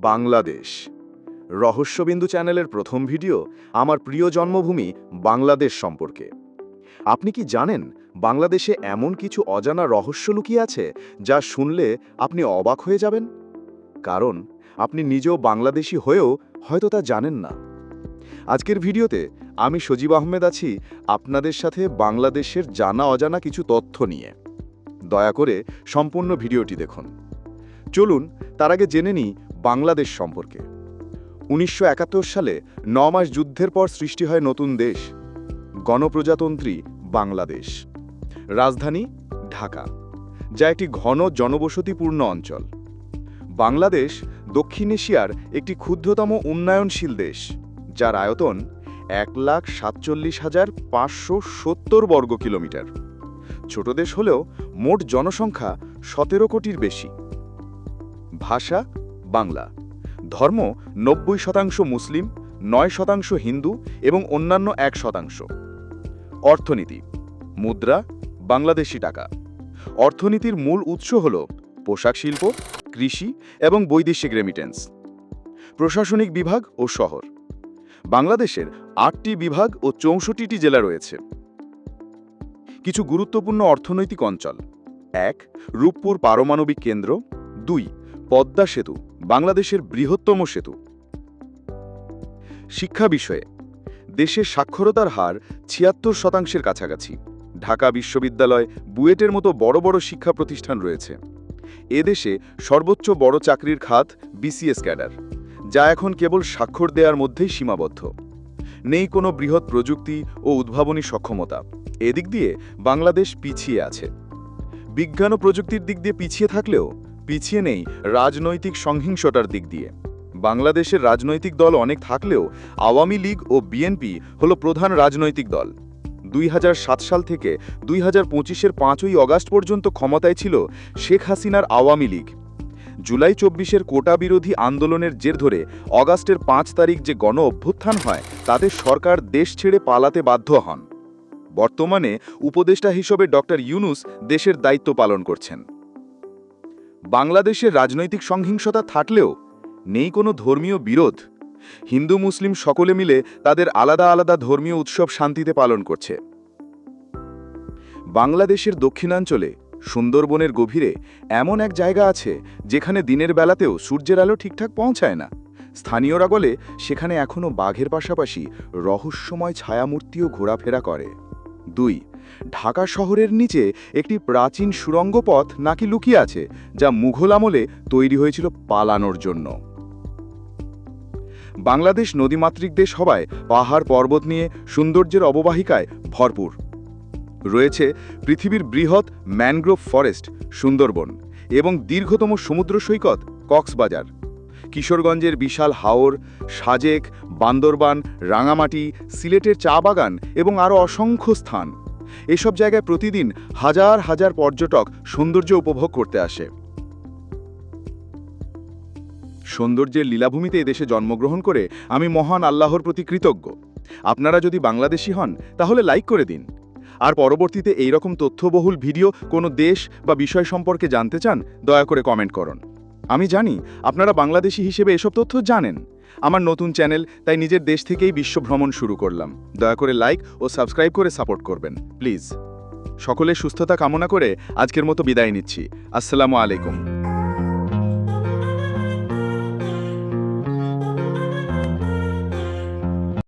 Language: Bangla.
বাংলাদেশ। রহস্যবিন্দু চ্যানেলের প্রথম ভিডিও আমার প্রিয় জন্মভূমি বাংলাদেশ সম্পর্কে। আপনি কি জানেন বাংলাদেশে এমন কিছু অজানা রহস্য লুকিয়ে আছে যা শুনলে আপনি অবাক হয়ে যাবেন? কারণ আপনি নিজেও বাংলাদেশি হয়েও হয়তো তা জানেন না। আজকের ভিডিওতে আমি সজীব আহমেদ আছি আপনাদের সাথে বাংলাদেশের জানা অজানা কিছু তথ্য নিয়ে। দয়া করে সম্পূর্ণ ভিডিওটি দেখুন। চলুন তার আগে জেনে নিই বাংলাদেশ সম্পর্কে। উনিশশো একাত্তর সালে ন মাস যুদ্ধের পর সৃষ্টি হয় নতুন দেশ, গণপ্রজাতন্ত্রী বাংলাদেশ, রাজধানী ঢাকা, যা একটি ঘন জনবসতিপূর্ণ অঞ্চল। বাংলাদেশ দক্ষিণ এশিয়ার একটি ক্ষুদ্রতম উন্নয়নশীল দেশ, যার আয়তন এক লাখ সাতচল্লিশ হাজার পাঁচশো সত্তর বর্গ কিলোমিটার। ছোট দেশ হলেও মোট জনসংখ্যা সতেরো কোটির বেশি। ভাষা বাংলা। ধর্ম নব্বই শতাংশ মুসলিম, নয় শতাংশ হিন্দু এবং অন্যান্য এক শতাংশ। অর্থনীতি, মুদ্রা, বাংলাদেশি টাকা। অর্থনীতির মূল উৎস হল পোশাক শিল্প, কৃষি এবং বৈদেশিক রেমিটেন্স প্রশাসনিক বিভাগ ও শহর। বাংলাদেশের আটটি বিভাগ ও চৌষট্টিটি জেলা রয়েছে। কিছু গুরুত্বপূর্ণ অর্থনৈতিক অঞ্চল। এক, রূপপুর পারমাণবিক কেন্দ্র। দুই পদ্মা সেতু, বাংলাদেশের বৃহত্তম সেতু। শিক্ষা বিষয়ে দেশের সাক্ষরতার হার ছিয়াত্তর শতাংশের কাছাকাছি। ঢাকা বিশ্ববিদ্যালয় বুয়েটের মতো বড় বড় শিক্ষা প্রতিষ্ঠান রয়েছে। এদেশে সর্বোচ্চ বড় চাকরির খাত বিসিএস ক্যাডার, যা এখন কেবল স্বাক্ষর দেওয়ার মধ্যেই সীমাবদ্ধ। নেই কোনো বৃহৎ প্রযুক্তি ও উদ্ভাবনী সক্ষমতা। এদিক দিয়ে বাংলাদেশ পিছিয়ে আছে। বিজ্ঞান ও প্রযুক্তির দিক দিয়ে পিছিয়ে থাকলেও পিছিয়ে নেই রাজনৈতিক সংহিংসতার দিক দিয়ে। বাংলাদেশের রাজনৈতিক দল অনেক থাকলেও আওয়ামী লীগ ও বিএনপি হল প্রধান রাজনৈতিক দল। দুই হাজার সাত সাল থেকে দুই হাজার পঁচিশের পাঁচই অগাস্ট পর্যন্ত ক্ষমতায় ছিল শেখ হাসিনার আওয়ামী লীগ। জুলাই চব্বিশের কোটা বিরোধী আন্দোলনের জের ধরে অগাস্টের পাঁচ তারিখ যে গণ অভ্যুত্থান হয়, তাতে সরকার দেশ ছেড়ে পালাতে বাধ্য হন। বর্তমানে উপদেষ্টা হিসেবে ডক্টর ইউনুস দেশের দায়িত্ব পালন করছেন। বাংলাদেশের রাজনৈতিক সংহিংসতা থাকলেও নেই কোনো ধর্মীয় বিরোধ। হিন্দু, মুসলিম সকলে মিলে তাদের আলাদা আলাদা ধর্মীয় উৎসব শান্তিতে পালন করছে। বাংলাদেশের দক্ষিণাঞ্চলে সুন্দরবনের গভীরে এমন এক জায়গা আছে যেখানে দিনের বেলাতেও সূর্যের আলো ঠিকঠাক পৌঁছায় না। স্থানীয়রা বলে সেখানে এখনও বাঘের পাশাপাশি রহস্যময় ছায়ামূর্তিও ঘোরাফেরা করে। দুই ঢাকা শহরের নিচে একটি প্রাচীন সুড়ঙ্গ পথ নাকি লুকিয়ে আছে, যা মুঘল আমলে তৈরি হয়েছিল পালানোর জন্য। বাংলাদেশ নদীমাতৃক দেশ হওয়ায় পাহাড় পর্বত নিয়ে সৌন্দর্যের অববাহিকায় ভরপুর। রয়েছে পৃথিবীর বৃহৎ ম্যানগ্রোভ ফরেস্ট, সুন্দরবন এবং দীর্ঘতম সমুদ্র সৈকত, কক্সবাজার। কিশোরগঞ্জের বিশাল হাওর, সাজেক, বান্দরবান, রাঙামাটি, সিলেটের চা বাগান এবং আরও অসংখ্য স্থান। এসব জায়গায় প্রতিদিন হাজার হাজার পর্যটক সৌন্দর্য উপভোগ করতে আসে। সৌন্দর্যের লীলাভূমিতে এদেশে জন্মগ্রহণ করে আমি মহান আল্লাহর প্রতি কৃতজ্ঞ। আপনারা যদি বাংলাদেশি হন, তাহলে লাইক করে দিন। আর পরবর্তীতে এই রকম তথ্যবহুল ভিডিও কোনো দেশ বা বিষয় সম্পর্কে জানতে চান, দয়া করে কমেন্ট করুন। আমি জানি আপনারা বাংলাদেশি হিসেবে এসব তথ্য জানেন। আমার নতুন চ্যানেল, তাই নিজের দেশ থেকেই বিশ্ব ভ্রমণ শুরু করলাম। দয়া করে লাইক ও সাবস্ক্রাইব করে সাপোর্ট করবেন, প্লিজ। সকলের সুস্থতা কামনা করে আজকের মতো বিদায় নিচ্ছি। আসসালামু আলাইকুম।